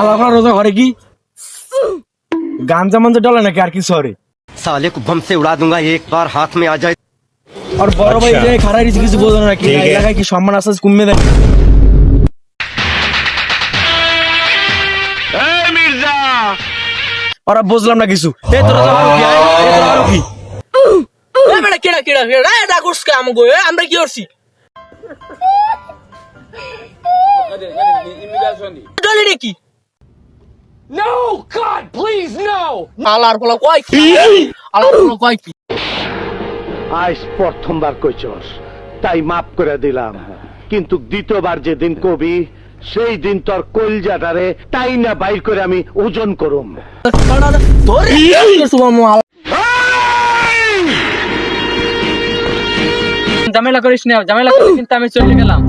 আল্লাহ আপনার রোজা ঘরে কি গাঞ্জা মাঞ্জা ডলে নাকি আর কি শহরে साले को बम से उड़ा दूंगा एक बार हाथ में आ जाए আর বড় ভাই আচ্ছা। যে খারাই দিছে কিছু বোঝো নাকি ঠিক আছে। এলাকায় কি সম্মান আছে কমে দেয় ওরা বুঝলাম না কিছু এ তোরা তো আরো কি আয়? এ তোরা আরো কি এ বেটা কেডা কেডা কেডা এটা করছ কে আমগো এ আমরা কি করছি ডলি রে কি No! God, please, no! আলার বলা কয় কি? আলার বলা কয় কি? আজ প্রথমবার কইছস তাই মাফ করে দিলাম। কিন্তু দ্বিতীয়বার যেদিন কবি সেই দিন তোর কলজাটারে তাই না বাইর করে আমি ওজন করুম। তোর ঝামেলা করিস না ঝামেলা করিস কিন্তু আমি চলে গেলাম।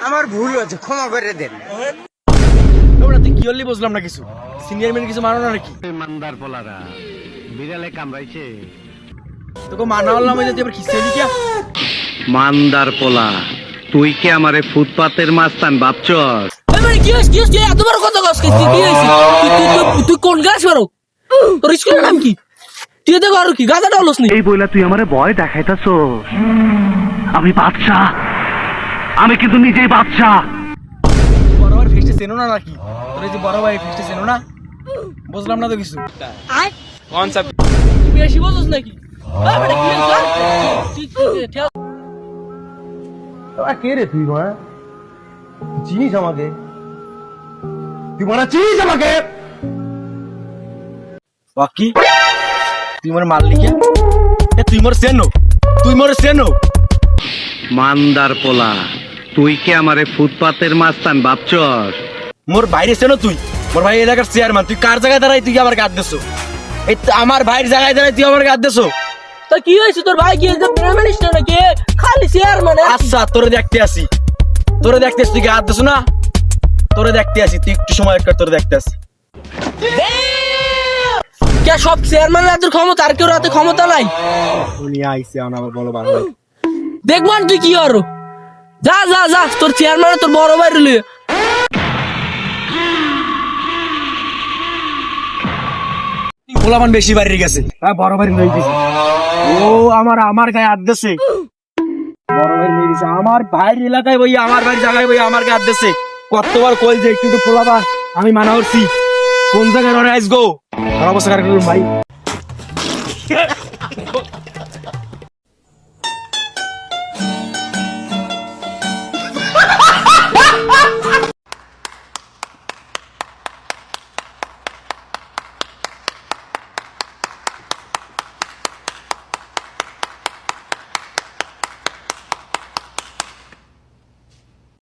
তোমরা তুই কি হলি বুঝলাম না কিছু। সিনিয়র মেন কিছু মানো না নাকি? মান্দার পোলারা বিড়ালে কামড়াইছে। তোকে মানা হলাম ওই যে খিস্তে হলি কিয়া মান্দার পোলা তুই কি আমারে ফুটপাতের মাস্তান ভাবছস? এ বেটা কি হইছে কি হইছে? এত বড় কথা কস কি? কি হইছে তুই কোন গাছ মারো? তোর স্কুলের নাম কি? তুই দেখো আর কি? গাদা ডালস নি। এই বইলা তুই আমারে ভয় দেখাইতাছ আমি বাদশা আমি কিন্তু নিজেই বাদশা বড় চেনো না নাকি? তোর এই যে বড় ভাই ফেস্টে চেনো না? বুঝলাম না তো কিছু। বেশি নাকি? কি রে তুই মা চিনিস আমাকে? তুই মারা চিনিস আমাকে? বাকি? তুই মোর মারলি কে? এ তুই মোর চেনো? তুই মোর চেনো? মান্দার পোলা তুই কি আমারে ফুটপাতের মাস্তান ভাবছস? মোর বাইরে চেনো তুই? মোর ভাই এলাকার চেয়ারম্যান তুই কার জায়গায় দাঁড়াই তুই আমার গাদ দেছো? এই তো আমার ভাইয়ের জায়গায় দাঁড়াই তুই আমার গাদ দেছো? তা কি হয়েছে? তোর ভাই কি একদম প্রেমানিস না নাকি? খালি শেয়ার মানে আচ্ছা তোরে দেখতে আসি। তোরে দেখতে আসি তুই গাদ দেছো না? তোরে দেখতে আসি তুই একটু সময় একটা তোরে দেখতে আসি। কে সব চেয়ারম্যান রাতের ক্ষমতা? আর কেউ রাতে ক্ষমতা নাই? উনি আইসে আমার বলো ভালো দেখবান তুই কি আরও যা যা যা তোর চেয়ারম্যান তোর বড় ভাই রইল পোলাপান বেশি বাড়ি গেছে। হ্যাঁ বড় বাড়ি গেছে। ও আমার আমার গায়ে হাত আমার ভাইয়ের এলাকায় বই আমার বাড়ির জায়গায় বই আমার গায়ে হাত কতবার কল যে একটু পোলাপান, আমি মানা করছি। কোন জায়গায় রাইস গো খারাপ অবস্থা ভাই?